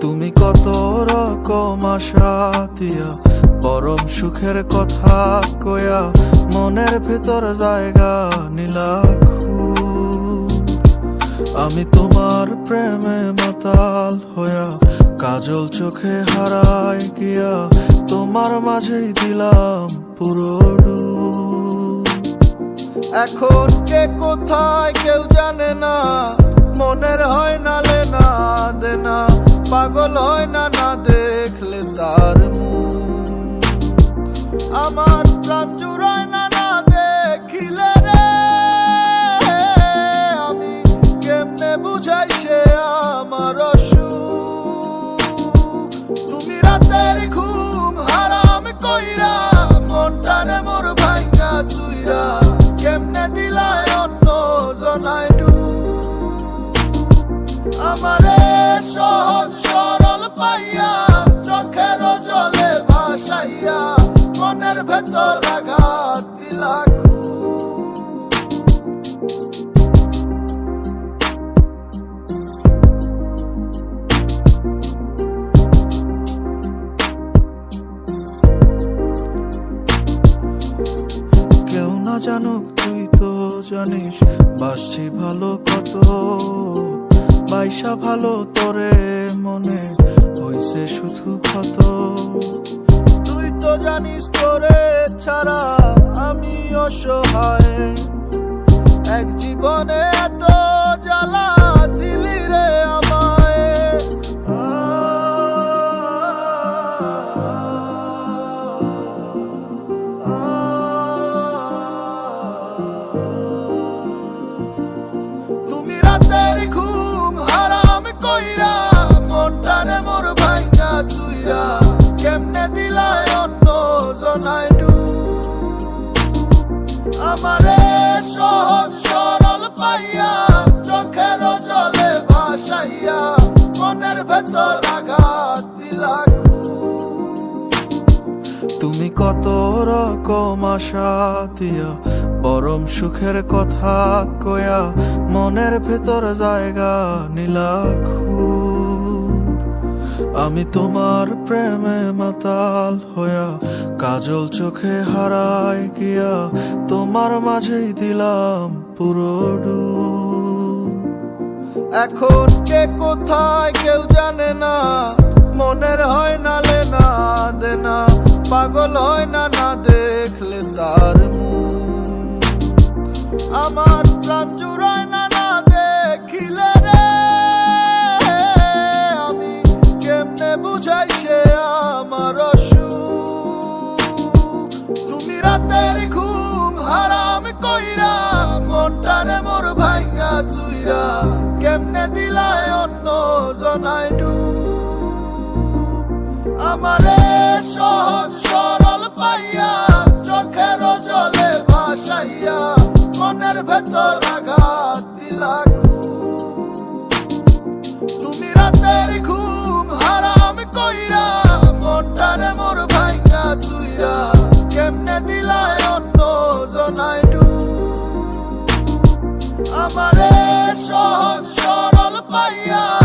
তুমি কত রকম আশা দিয়া, পরম সুখের কথা কয়া, মনের ভেতর জায়গা নিলা। আমি তোমার প্রেমে মাতাল হইয়া কাজল চোখে হারাই গিয়া, তোমার মাঝেই দিলাম পুরো এখন কে কোথায় কেউ জানে না, মনের হয় না প্রাণ জুড়ায় না না দেখিলে রে। আমি কেমনে বুঝাই সে আমার তুমি রাতের ঘুম হারাম কইরা, মনটারে মোর ভাইঙ্গা সুইরা কেমনে দিলায় অন্য জনায় আমারে সহজ সরল পাইয়া মনের কেউ না জানুক তুই তো জানিস, বাসছি ভালো কত। বাইসা ভালো তোরে মনে হইছে শুধু ক্ষত। তো জানিস তোরে ছাড়া আমি অসহায়। এক জীবনে এত আমারে সহজ সরল পাইয়া চোখের জলে ভাসাইয়া মনের ভেতর আঘাত তুমি কত রকম আশা দিয়া পরম সুখের কথা কয়া মনের ভেতর জায়গা নিলা খুব। আমি তোমার প্রেমে মাতাল হইয়া কাজল চোখে হারাই গিয়া তোমার মাঝেই দিলাম পুরো। এখন কে কোথায় কেউ জানে না, মনের হয় না লেনা দেনা, পাগল হয় না না দেখলে তার মুখ আমার প্রাণ জুড়ায় না মনটারে মোর ভাইয়া সুইরা, কেমনে দিলায় অন্য জনাই ডু আমারে সহজ সরল পাইয়া চোখের জলে ভাসাইয়া, মনের ভেতর আমারে সহজ সরল পাইয়া